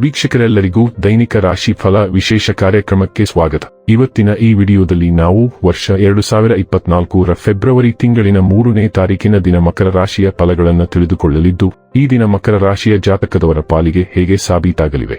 ವೀಕ್ಷಕರೆಲ್ಲರಿಗೂ ದೈನಿಕ ರಾಶಿ ಫಲ ವಿಶೇಷ ಕಾರ್ಯಕ್ರಮಕ್ಕೆ ಸ್ವಾಗತ. ಇವತ್ತಿನ ಈ ವಿಡಿಯೋದಲ್ಲಿ ನಾವು ವರ್ಷ ಎರಡು ಸಾವಿರ ಇಪ್ಪತ್ನಾಲ್ಕರ ಫೆಬ್ರವರಿ ತಿಂಗಳಿನ ಮೂರನೇ ತಾರೀಕಿನ ದಿನ ಮಕರ ರಾಶಿಯ ಫಲಗಳನ್ನು ತಿಳಿದುಕೊಳ್ಳಲಿದ್ದು, ಈ ದಿನ ಮಕರ ರಾಶಿಯ ಜಾತಕದವರ ಪಾಲಿಗೆ ಹೇಗೆ ಸಾಬೀತಾಗಲಿವೆ?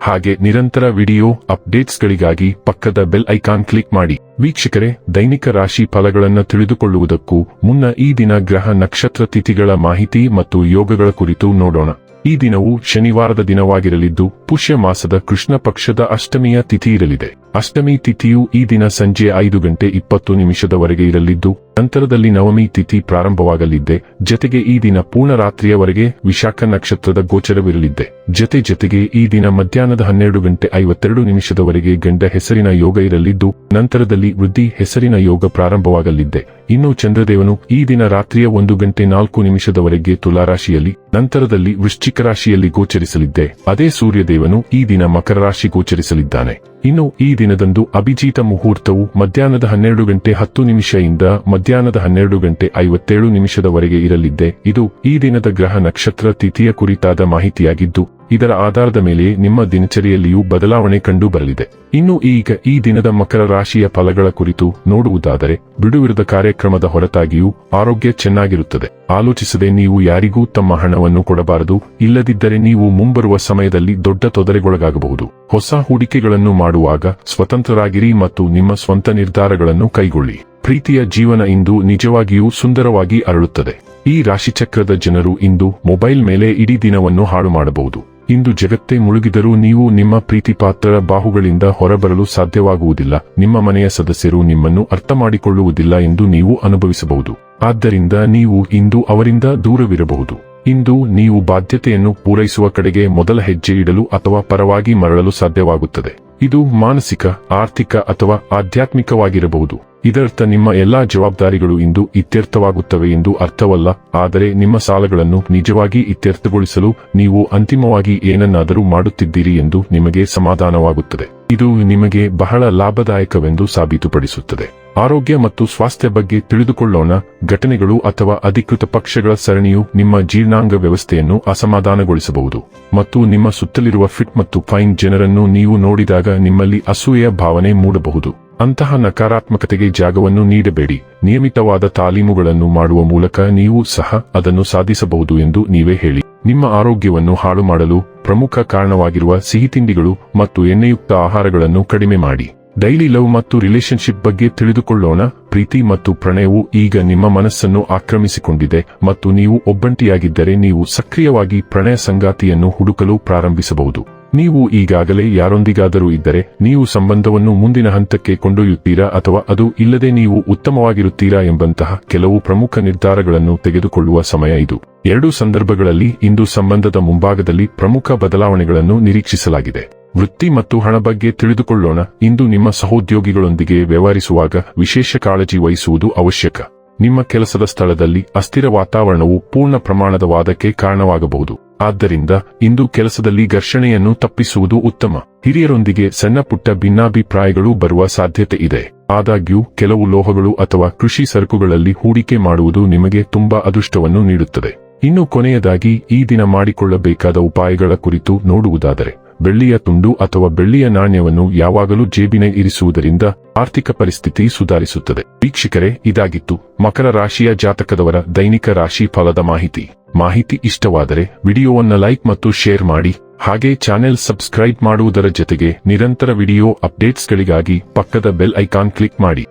ಹಾಗೆ ನಿರಂತರ ವಿಡಿಯೋ ಅಪ್ಡೇಟ್ಸ್ಗಳಿಗಾಗಿ ಪಕ್ಕದ ಬೆಲ್ ಐಕಾನ್ ಕ್ಲಿಕ್ ಮಾಡಿ. ವೀಕ್ಷಕರೇ, ದೈನಿಕ ರಾಶಿ ಫಲಗಳನ್ನು ತಿಳಿದುಕೊಳ್ಳುವುದಕ್ಕೂ ಮುನ್ನ ಈ ದಿನ ಗ್ರಹ ನಕ್ಷತ್ರ ತಿಥಿಗಳ ಮಾಹಿತಿ ಮತ್ತು ಯೋಗಗಳ ಕುರಿತು ನೋಡೋಣ. ಈ ದಿನವು ಶನಿವಾರದ ದಿನವಾಗಿರಲಿದ್ದು, ಪುಷ್ಯ ಮಾಸದ ಕೃಷ್ಣ ಪಕ್ಷದ ಅಷ್ಟಮಿಯ ತಿಥಿ ಇರಲಿದೆ. ಅಷ್ಟಮಿ ತಿಥಿಯು ಈ ದಿನ ಸಂಜೆ ಐದು ಗಂಟೆ ಇಪ್ಪತ್ತು ನಿಮಿಷದವರೆಗೆ ಇರಲಿದ್ದು ನಂತರದಲ್ಲಿ ನವಮಿ ತಿಥಿ ಪ್ರಾರಂಭವಾಗಲಿದ್ದೆ, ಜತೆಗೆ ಈ ದಿನ ಪೂರ್ಣ ರಾತ್ರಿಯವರೆಗೆ ವಿಶಾಖ ನಕ್ಷತ್ರದ ಗೋಚರವಿರಲಿದ್ದೆ. ಜತೆ ಜತೆಗೆ ಈ ದಿನ ಮಧ್ಯಾಹ್ನದ ಹನ್ನೆರಡು ಗಂಟೆ ಐವತ್ತೆರಡು ನಿಮಿಷದವರೆಗೆ ಗಂಡ ಹೆಸರಿನ ಯೋಗ ಇರಲಿದ್ದು, ನಂತರದಲ್ಲಿ ವೃದ್ಧಿ ಹೆಸರಿನ ಯೋಗ ಪ್ರಾರಂಭವಾಗಲಿದ್ದೆ. ಇನ್ನು ಚಂದ್ರದೇವನು ಈ ದಿನ ರಾತ್ರಿಯ ಒಂದು ಗಂಟೆ ನಾಲ್ಕು ನಿಮಿಷದವರೆಗೆ ತುಲಾರಾಶಿಯಲ್ಲಿ, ನಂತರದಲ್ಲಿ ವೃಶ್ಚಿಕ ರಾಶಿಯಲ್ಲಿ ಗೋಚರಿಸಲಿದ್ದೆ. ಅದೇ ಸೂರ್ಯದೇವನು ಈ ದಿನ ಮಕರ ರಾಶಿ ಗೋಚರಿಸಲಿದ್ದಾನೆ. ಇನ್ನು ಈ ದಿನದಂದು ಅಭಿಜೀತ ಮುಹೂರ್ತವು ಮಧ್ಯಾಹ್ನದ ಹನ್ನೆರಡು ಗಂಟೆ ಹತ್ತು ನಿಮಿಷದಿಂದ ಮಧ್ಯಾಹ್ನದ ಹನ್ನೆರಡು ಗಂಟೆ ಐವತ್ತೇಳು ನಿಮಿಷದವರೆಗೆ ಇರಲಿದ್ದೆ. ಇದು ಈ ದಿನದ ಗ್ರಹ ನಕ್ಷತ್ರ ತಿಥಿಯ ಕುರಿತಾದ ಮಾಹಿತಿಯಾಗಿದ್ದು ಇದರ ಆಧಾರದ ಮೇಲೆ ನಿಮ್ಮ ದಿನಚರಿಯಲ್ಲಿಯೂ ಬದಲಾವಣೆ ಕಂಡು ಬರಲಿದೆ ಇನ್ನು ಈಗ ಈ ದಿನದ ಮಕರ ರಾಶಿಯ ಫಲಗಳ ಕುರಿತು ನೋಡುವುದಾದರೆ, ಬಿಡುವಿರದ ಕಾರ್ಯಕ್ರಮದ ಹೊರತಾಗಿಯೂ ಆರೋಗ್ಯ ಚೆನ್ನಾಗಿರುತ್ತದೆ. ಆಲೋಚಿಸದೆ ನೀವು ಯಾರಿಗೂ ತಮ್ಮ ಹಣವನ್ನು ಕೊಡಬಾರದು, ಇಲ್ಲದಿದ್ದರೆ ನೀವು ಮುಂಬರುವ ಸಮಯದಲ್ಲಿ ದೊಡ್ಡ ತೊಂದರೆಗೊಳಗಾಗಬಹುದು. ಹೊಸ ಹೂಡಿಕೆಗಳನ್ನು ಮಾಡುವಾಗ ಸ್ವತಂತ್ರರಾಗಿರಿ ಮತ್ತು ನಿಮ್ಮ ಸ್ವಂತ ನಿರ್ಧಾರಗಳನ್ನು ಕೈಗೊಳ್ಳಿ. ಪ್ರೀತಿಯ ಜೀವನ ಇಂದು ನಿಜವಾಗಿಯೂ ಸುಂದರವಾಗಿ ಅರಳುತ್ತದೆ. ಈ ರಾಶಿಚಕ್ರದ ಜನರು ಇಂದು ಮೊಬೈಲ್ ಮೇಲೆ ಇಡೀ ದಿನವನ್ನು ಹಾಳು ಮಾಡಬಹುದು ಇಂದು ಜಗತ್ತೇ ಮುಳುಗಿದರೂ ನೀವು ನಿಮ್ಮ ಪ್ರೀತಿಪಾತ್ರರ ಬಾಹುಗಳಿಂದ ಹೊರಬರಲು ಸಾಧ್ಯವಾಗುವುದಿಲ್ಲ. ನಿಮ್ಮ ಮನೆಯ ಸದಸ್ಯರು ನಿಮ್ಮನ್ನು ಅರ್ಥ ಮಾಡಿಕೊಳ್ಳುವುದಿಲ್ಲ ಎಂದು ನೀವು ಅನುಭವಿಸಬಹುದು. ಆದ್ದರಿಂದ ನೀವು ಇಂದು ಅವರಿಂದ ದೂರವಿರಬಹುದು. ಇಂದು ನೀವು ಬಾಧ್ಯತೆಯನ್ನು ಪೂರೈಸುವ ಕಡೆಗೆ ಮೊದಲ ಹೆಜ್ಜೆ ಇಡಲು ಅಥವಾ ಪರವಾಗಿ ಮರಳಲು ಸಾಧ್ಯವಾಗುತ್ತದೆ. ಇದು ಮಾನಸಿಕ, ಆರ್ಥಿಕ ಅಥವಾ ಆಧ್ಯಾತ್ಮಿಕವಾಗಿರಬಹುದು. ಇದರರ್ಥ ನಿಮ್ಮ ಎಲ್ಲಾ ಜವಾಬ್ದಾರಿಗಳು ಇಂದು ಇತ್ಯರ್ಥವಾಗುತ್ತವೆ ಎಂದು ಅರ್ಥವಲ್ಲ, ಆದರೆ ನಿಮ್ಮ ಸಾಲಗಳನ್ನು ನಿಜವಾಗಿ ಇತ್ಯರ್ಥಗೊಳಿಸಲು ನೀವು ಅಂತಿಮವಾಗಿ ಏನನ್ನಾದರೂ ಮಾಡುತ್ತಿದ್ದೀರಿ ಎಂದು ನಿಮಗೆ ಸಮಾಧಾನವಾಗುತ್ತದೆ. ಇದು ನಿಮಗೆ ಬಹಳ ಲಾಭದಾಯಕವೆಂದು ಸಾಬೀತುಪಡಿಸುತ್ತದೆ. ಆರೋಗ್ಯ ಮತ್ತು ಸ್ವಾಸ್ಥ್ಯ ಬಗ್ಗೆ ತಿಳಿದುಕೊಳ್ಳೋಣ, ಘಟನೆಗಳು ಅಥವಾ ಅಧಿಕೃತ ಪಕ್ಷಗಳ ಸರಣಿಯು ನಿಮ್ಮ ಜೀರ್ಣಾಂಗ ವ್ಯವಸ್ಥೆಯನ್ನು ಅಸಮಾಧಾನಗೊಳಿಸಬಹುದು ಮತ್ತು ನಿಮ್ಮ ಸುತ್ತಲಿರುವ ಫಿಟ್ ಮತ್ತು ಫೈನ್ ಜನರನ್ನು ನೀವು ನೋಡಿದಾಗ ನಿಮ್ಮಲ್ಲಿ ಅಸೂಯೆಯ ಭಾವನೆ ಮೂಡಬಹುದು. ಅಂತಹ ನಕಾರಾತ್ಮಕತೆಗೆ ಜಾಗವನ್ನು ನೀಡಬೇಡಿ. ನಿಯಮಿತವಾದ ತಾಲೀಮುಗಳನ್ನು ಮಾಡುವ ಮೂಲಕ ನೀವು ಸಹ ಅದನ್ನು ಸಾಧಿಸಬಹುದು ಎಂದು ನೀವೇ ಹೇಳಿ. ನಿಮ್ಮ ಆರೋಗ್ಯವನ್ನು ಹಾಳು ಮಾಡಲು ಪ್ರಮುಖ ಕಾರಣವಾಗಿರುವ ಸಿಹಿತಿಂಡಿಗಳು ಮತ್ತು ಎಣ್ಣೆಯುಕ್ತ ಆಹಾರಗಳನ್ನು ಕಡಿಮೆ ಮಾಡಿ. ಡೈಲಿ ಲವ್ ಮತ್ತು ರಿಲೇಶನ್ಶಿಪ್ ಬಗ್ಗೆ ತಿಳಿದುಕೊಳ್ಳೋಣ. ಪ್ರೀತಿ ಮತ್ತು ಪ್ರಣಯವು ಈಗ ನಿಮ್ಮ ಮನಸ್ಸನ್ನು ಆಕ್ರಮಿಸಿಕೊಂಡಿದೆ ಮತ್ತು ನೀವು ಒಬ್ಬಂಟಿಯಾಗಿದ್ದರೆ ನೀವು ಸಕ್ರಿಯವಾಗಿ ಪ್ರಣಯ ಸಂಗಾತಿಯನ್ನು ಹುಡುಕಲು ಪ್ರಾರಂಭಿಸಬಹುದು. ನೀವು ಈಗಾಗಲೇ ಯಾರೊಂದಿಗಾದರೂ ಇದ್ದರೆ ನೀವು ಸಂಬಂಧವನ್ನು ಮುಂದಿನ ಹಂತಕ್ಕೆ ಕೊಂಡೊಯ್ಯುತ್ತೀರಾ ಅಥವಾ ಅದು ಇಲ್ಲದೆ ನೀವು ಉತ್ತಮವಾಗಿರುತ್ತೀರಾ ಎಂಬಂತಹ ಕೆಲವು ಪ್ರಮುಖ ನಿರ್ಧಾರಗಳನ್ನು ತೆಗೆದುಕೊಳ್ಳುವ ಸಮಯ ಇದು. ಎರಡೂ ಸಂದರ್ಭಗಳಲ್ಲಿ ಇಂದು ಸಂಬಂಧದ ಮುಂಭಾಗದಲ್ಲಿ ಪ್ರಮುಖ ಬದಲಾವಣೆಗಳನ್ನು ನಿರೀಕ್ಷಿಸಲಾಗಿದೆ. ವೃತ್ತಿ ಮತ್ತು ಹಣ ಬಗ್ಗೆ ತಿಳಿದುಕೊಳ್ಳೋಣ. ಇಂದು ನಿಮ್ಮ ಸಹೋದ್ಯೋಗಿಗಳೊಂದಿಗೆ ವ್ಯವಹರಿಸುವಾಗ ವಿಶೇಷ ಕಾಳಜಿ ವಹಿಸುವುದು ಅವಶ್ಯಕ. ನಿಮ್ಮ ಕೆಲಸದ ಸ್ಥಳದಲ್ಲಿ ಅಸ್ಥಿರ ವಾತಾವರಣವು ಪೂರ್ಣ ಪ್ರಮಾಣದ ವಾದಕ್ಕೆ ಕಾರಣವಾಗಬಹುದು. ಆದ್ದರಿಂದ ಇಂದು ಕೆಲಸದಲ್ಲಿ ಘರ್ಷಣೆಯನ್ನು ತಪ್ಪಿಸುವುದು ಉತ್ತಮ. ಹಿರಿಯರೊಂದಿಗೆ ಸಣ್ಣ ಪುಟ್ಟ ಭಿನ್ನಾಭಿಪ್ರಾಯಗಳು ಬರುವ ಸಾಧ್ಯತೆ ಇದೆ. ಆದಾಗ್ಯೂ, ಕೆಲವು ಲೋಹಗಳು ಅಥವಾ ಕೃಷಿ ಸರಕುಗಳಲ್ಲಿ ಹೂಡಿಕೆ ಮಾಡುವುದು ನಿಮಗೆ ತುಂಬಾ ಅದೃಷ್ಟವನ್ನು ನೀಡುತ್ತದೆ. ಇನ್ನು ಕೊನೆಯದಾಗಿ, ಈ ದಿನ ಮಾಡಿಕೊಳ್ಳಬೇಕಾದ ಉಪಾಯಗಳ ಕುರಿತು ನೋಡುವುದಾದರೆ ಬೆಳ್ಳಿಯ ತುಂಡು ಅಥವಾ ಬೆಳ್ಳಿಯ ನಾಣ್ಯವನ್ನು ಯಾವಾಗಲೂ ಜೇಬಿನ ಇರಿಸುವುದರಿಂದ ಆರ್ಥಿಕ ಪರಿಸ್ಥಿತಿ ಸುಧಾರಿಸುತ್ತದೆ. ವೀಕ್ಷಕರೇ, ಇದಾಗಿತ್ತು ಮಕರ ರಾಶಿಯ ಜಾತಕದವರ ದೈನಿಕ ರಾಶಿ ಫಲದ ಮಾಹಿತಿ. ಮಾಹಿತಿ ಇಷ್ಟವಾದರೆ ವಿಡಿಯೋವನ್ನ ಲೈಕ್ ಮತ್ತು ಶೇರ್ ಮಾಡಿ, ಹಾಗೆ ಚಾನೆಲ್ ಸಬ್ಸ್ಕ್ರೈಬ್ ಮಾಡುವುದರ ಜೊತೆಗೆ ನಿರಂತರ ವಿಡಿಯೋ ಅಪ್ಡೇಟ್ಸ್ಗಳಿಗಾಗಿ ಪಕ್ಕದ ಬೆಲ್ ಐಕಾನ್ ಕ್ಲಿಕ್ ಮಾಡಿ.